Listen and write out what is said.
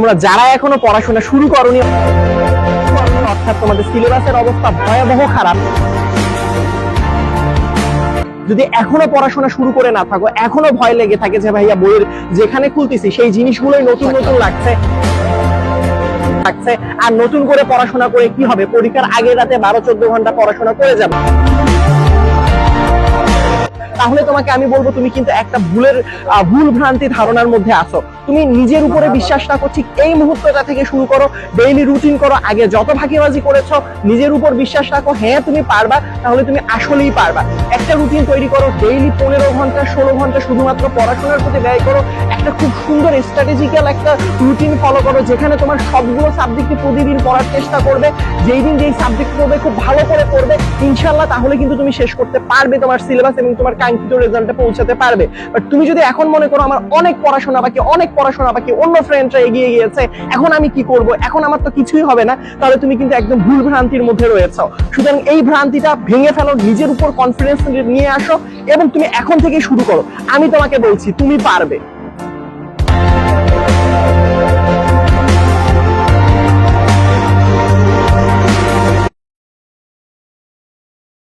তোমরা যারা এখনও পড়াশোনা শুরু করনি অর্থাৎ তোমাদের সিলেবাসের অবস্থা ভয়াবহ খারাপ। যদি এখনও পড়াশোনা শুরু করে না থাকো এখনও ভয় লেগে থাকে যে ভাইয়া বইয়ের যেখানে খুলতেছি সেই জিনিসগুলোই নতুন নতুন লাগছে। লাগছে। আর নতুন করে পড়াশোনা করে কি হবে? পরীক্ষার আগের রাতে বারো চোদ্দ ঘণ্টা পড়াশোনা করে যাবে। তাহলে তোমাকে আমি বলব, তুমি কিন্তু একটা ভুলের ভুল ভ্রান্তি ধারণার মধ্যে আছো। তুমি নিজের উপরে বিশ্বাস রাখো, ঠিক এই মুহূর্তটা থেকে শুরু করো ডেইলি রুটিন করো, আগে যত ফাঁকিবাজি করেছ, নিজের উপর বিশ্বাস রাখো হ্যাঁ তুমি পারবা, তাহলে তুমি আসলেই পারবা। একটা রুটিন তৈরি করো ডেইলি পনেরো ঘণ্টা, ষোলো ঘণ্টা শুধুমাত্র পড়াশোনার প্রতি ব্যয় করো, একটা খুব সুন্দর স্ট্র্যাটেজিক্যাল একটা রুটিন ফলো করো, যেখানে তোমার সবগুলো সাবজেক্টে প্রতিদিন পড়ার চেষ্টা করবে, যেই দিন যেই সাবজেক্ট পড়বে, খুব ভালো করে পড়বে ইনশাল্লাহ তাহলে কিন্তু তুমি শেষ করতে পারবে তোমার সিলেবাস এবং তোমার কাঙ্ক্ষিত রেজাল্টে পৌঁছাতে পারবে। বাট তুমি যদি এখন মনে করো আমার অনেক পড়াশোনা বাকি, অনেক পড়াশোনা বাকি, অন্য ফ্রেন্ডরা এগিয়ে গিয়েছে, এখন আমি কি করব? এখন আমার তো কিছুই হবে না। তাহলে তুমি কিন্তু একদম ভুল ভ্রান্তির মধ্যে রয়েছে। সুতরাং এই ভ্রান্তিটা ভেঙে ফেলো, নিজের উপর কনফিডেন্স নিয়ে আসো এবং তুমি এখন থেকে শুরু করো। আমি তোমাকে বলছি, তুমি পারবে।